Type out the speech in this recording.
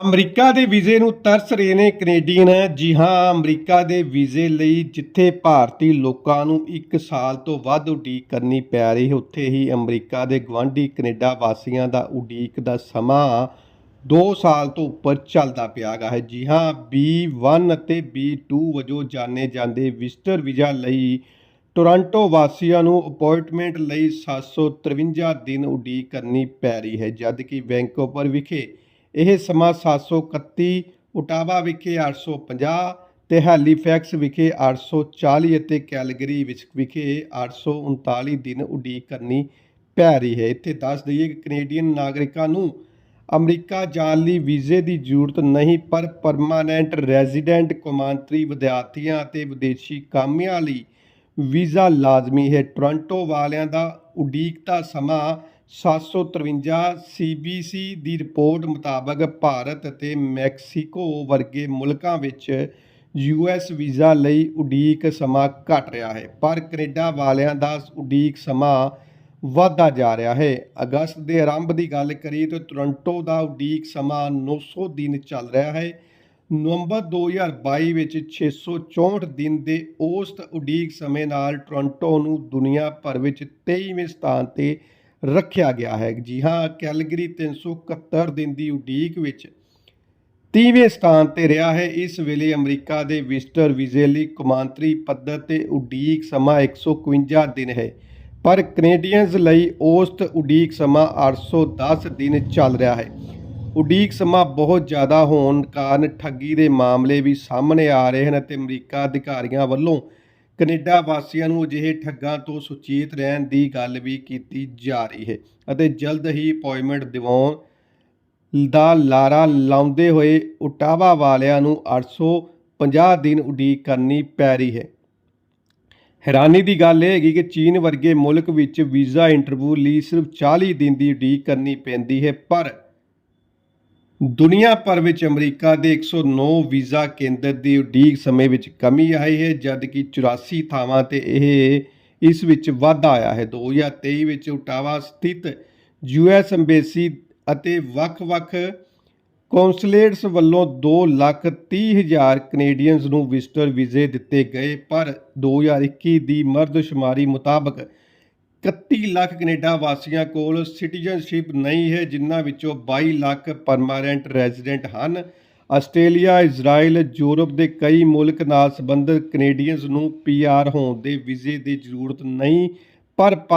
America ਦੇ ਵੀਜ਼ੇ ਨੂੰ ਤਰਸ ਰਹੇ ਨੇ ਕੈਨੇਡੀਅਨ। ਜੀ ਹਾਂ, ਅਮਰੀਕਾ ਦੇ ਵੀਜ਼ੇ ਲਈ ਜਿੱਥੇ ਭਾਰਤੀ ਲੋਕਾਂ ਨੂੰ 1 ਸਾਲ ਤੋਂ ਵੱਧ ਉਡੀਕ ਕਰਨੀ ਪੈ ਰਹੀ ਹੈ ਉੱਥੇ ਹੀ ਅਮਰੀਕਾ ਦੇ ਗਵਾਂਢੀ ਕੈਨੇਡਾ ਵਾਸੀਆਂ ਦਾ ਉਡੀਕ ਦਾ ਸਮਾਂ 2 ਸਾਲ ਤੋਂ ਉੱਪਰ ਚੱਲਦਾ ਪਿਆਗਾ ਹੈ। ਜੀ ਹਾਂ B1 ਅਤੇ B2 ਵਜੋਂ ਜਾਣੇ ਜਾਂਦੇ ਵਿਜ਼ਟਰ ਵੀਜ਼ਾ ਲਈ ਟੋਰਾਂਟੋ ਵਾਸੀਆਂ ਨੂੰ ਅਪਾਇੰਟਮੈਂਟ ਲਈ 753 ਦਿਨ ਉਡੀਕ ਕਰਨੀ ਪੈ ਰਹੀ ਹੈ, ਜਦਕਿ ਵੈਂਕੂਵਰ ਵਿਖੇ ਇਹ ਸਮਾਂ 731 ਉਟਾਵਾ ਵਿਖੇ 850 ਤੇ ਹੈਲੀਫੈਕਸ ਵਿਖੇ 840 ਅਤੇ ਕੈਲਗਰੀ ਵਿੱਚ ਵਿਖੇ 839 ਦਿਨ ਉਡੀਕ ਕਰਨੀ ਪੈ ਰਹੀ ਹੈ। ਇੱਥੇ ਦੱਸ ਦਈਏ ਕਿ ਕੈਨੇਡੀਅਨ ਨਾਗਰਿਕਾਂ ਨੂੰ ਅਮਰੀਕਾ ਜਾਣ ਲਈ ਵੀਜ਼ੇ ਦੀ ਜ਼ਰੂਰਤ ਨਹੀਂ, ਪਰ ਪਰਮਾਨੈਂਟ ਰੈਜ਼ੀਡੈਂਟ ਕੌਮਾਂਤਰੀ ਵਿਦਿਆਰਥੀਆਂ ਅਤੇ ਵਿਦੇਸ਼ੀ ਕਾਮਿਆਂ ਲਈ ਵੀਜ਼ਾ ਲਾਜ਼ਮੀ ਹੈ। ਟੋਰਾਂਟੋ ਵਾਲਿਆਂ ਦਾ ਉਡੀਕ ਦਾ ਸਮਾਂ 753 ਸੀਬੀਸੀ ਦੀ ਰਿਪੋਰਟ ਮੁਤਾਬਕ ਭਾਰਤ ਅਤੇ ਮੈਕਸੀਕੋ ਵਰਗੇ ਮੁਲਕਾਂ ਵਿੱਚ ਯੂਐਸ ਵੀਜ਼ਾ ਲਈ ਉਡੀਕ ਸਮਾਂ ਘਟ ਰਿਹਾ ਹੈ, ਪਰ ਕੈਨੇਡਾ ਵਾਲਿਆਂ ਦਾ ਉਡੀਕ ਸਮਾਂ ਵਧਦਾ ਜਾ ਰਿਹਾ ਹੈ। ਅਗਸਤ ਦੇ ਆਰੰਭ ਦੀ ਗੱਲ ਕਰੀਏ ਤਾਂ ਟੋਰਾਂਟੋ ਦਾ ਉਡੀਕ ਸਮਾਂ 900 ਦਿਨ ਚੱਲ ਰਿਹਾ ਹੈ। ਨਵੰਬਰ 2022 ਵਿੱਚ 664 ਦਿਨ ਦੇ ਔਸਤ ਉਡੀਕ ਸਮੇਂ ਨਾਲ ਟੋਰਾਂਟੋ ਨੂੰ ਦੁਨੀਆ ਭਰ ਵਿੱਚ 23ਵੇਂ ਸਥਾਨ ਤੇ ਰੱਖਿਆ ਗਿਆ ਹੈ। ਜੀ ਹਾਂ, ਕੈਲਗਰੀ 371 ਦਿਨ ਦੀ ਉਡੀਕ ਵਿੱਚ 30ਵੇਂ ਸਥਾਨ ਤੇ ਰਿਹਾ ਹੈ। ਇਸ ਵੇਲੇ ਅਮਰੀਕਾ ਦੇ ਵਿਜ਼ਟਰ ਵੀਜ਼ੇ ਲਈ ਕੌਮਾਂਤਰੀ ਪੱਧਰ ਤੇ ਉਡੀਕ ਸਮਾਂ 151 ਦਿਨ ਹੈ। ਪਰ ਕੈਨੇਡੀਅਨਜ਼ ਲਈ ਔਸਤ ਉਡੀਕ ਸਮਾਂ 810 ਦਿਨ ਚੱਲ ਰਿਹਾ ਹੈ। ਉਡੀਕ ਸਮਾਂ ਬਹੁਤ ਜ਼ਿਆਦਾ ਹੋਣ ਕਾਰਨ ਠੱਗੀ ਦੇ ਮਾਮਲੇ ਵੀ ਸਾਹਮਣੇ ਆ ਰਹੇ ਹਨ ਅਤੇ ਅਮਰੀਕਾ ਅਧਿਕਾਰੀਆਂ ਵੱਲੋਂ ਕੈਨੇਡਾ ਵਾਸੀਆਂ ਨੂੰ ਅਜਿਹੇ ਠੱਗਾਂ ਤੋਂ ਸੁਚੇਤ ਰਹਿਣ ਦੀ ਗੱਲ ਵੀ ਕੀਤੀ ਜਾ ਰਹੀ ਹੈ ਅਤੇ ਜਲਦ ਹੀ ਅਪਾਇੰਟਮੈਂਟ ਦਿਵਾਉਣ ਦਾ ਲਾਰਾ ਲਾਉਂਦੇ ਹੋਏ ਉਟਾਵਾ ਵਾਲਿਆਂ ਨੂੰ 850 ਦਿਨ ਉਡੀਕ ਕਰਨੀ ਪੈ ਰਹੀ ਹੈ। ਹੈਰਾਨੀ ਦੀ ਗੱਲ ਇਹ ਹੈਗੀ ਕਿ ਚੀਨ ਵਰਗੇ ਮੁਲਕ ਵਿੱਚ ਵੀਜ਼ਾ ਇੰਟਰਵਿਊ ਲਈ ਸਿਰਫ 40 ਦਿਨ ਦੀ ਉਡੀਕ ਕਰਨੀ ਪੈਂਦੀ ਹੈ, ਪਰ ਦੁਨੀਆ ਭਰ ਵਿੱਚ ਅਮਰੀਕਾ ਦੇ 109 ਵੀਜ਼ਾ ਕੇਂਦਰ ਦੀ ਉਡੀਕ ਸਮੇਂ ਵਿੱਚ ਕਮੀ ਆਈ ਹੈ, ਜਦਕਿ 84 ਥਾਵਾਂ ਤੇ ਇਹ ਇਸ ਵਿੱਚ ਵਾਧਾ ਆਇਆ ਹੈ। 2023 ਵਿੱਚ ਉਟਾਵਾ ਸਥਿਤ ਯੂਐਸ ਅੰਬੈਸੀ ਅਤੇ ਵੱਖ-ਵੱਖ ਕੌਂਸਲੇਟਸ ਵੱਲੋਂ 2 ਲੱਖ 30 ਹਜ਼ਾਰ ਕੈਨੇਡੀਅਨਸ ਨੂੰ ਵਿਜ਼ਟਰ ਵੀਜ਼ੇ ਦਿੱਤੇ ਗਏ, ਪਰ 2021 ਦੀ ਮਰਦਸ਼ੁਮਾਰੀ ਮੁਤਾਬਕ 31 ਲੱਖ ਕੈਨੇਡਾ ਵਾਸੀਆਂ ਕੋਲ ਸਿਟੀਜ਼ਨਸ਼ਿਪ ਨਹੀਂ ਹੈ, ਜਿਨ੍ਹਾਂ ਵਿੱਚੋਂ 22 ਲੱਖ ਪਰਮਾਨੈਂਟ ਰੈਜ਼ੀਡੈਂਟ ਹਨ। ਆਸਟ੍ਰੇਲੀਆ, ਇਜ਼ਰਾਈਲ, ਯੂਰਪ ਦੇ ਕਈ ਮੁਲਕ ਨਾਲ ਸੰਬੰਧਿਤ ਕੈਨੇਡੀਅਨਸ ਨੂੰ ਪੀਆਰ ਹੋਣ ਦੇ ਵੀਜ਼ੇ ਦੀ ਜ਼ਰੂਰਤ ਨਹੀਂ, ਪਰ ਭਾ-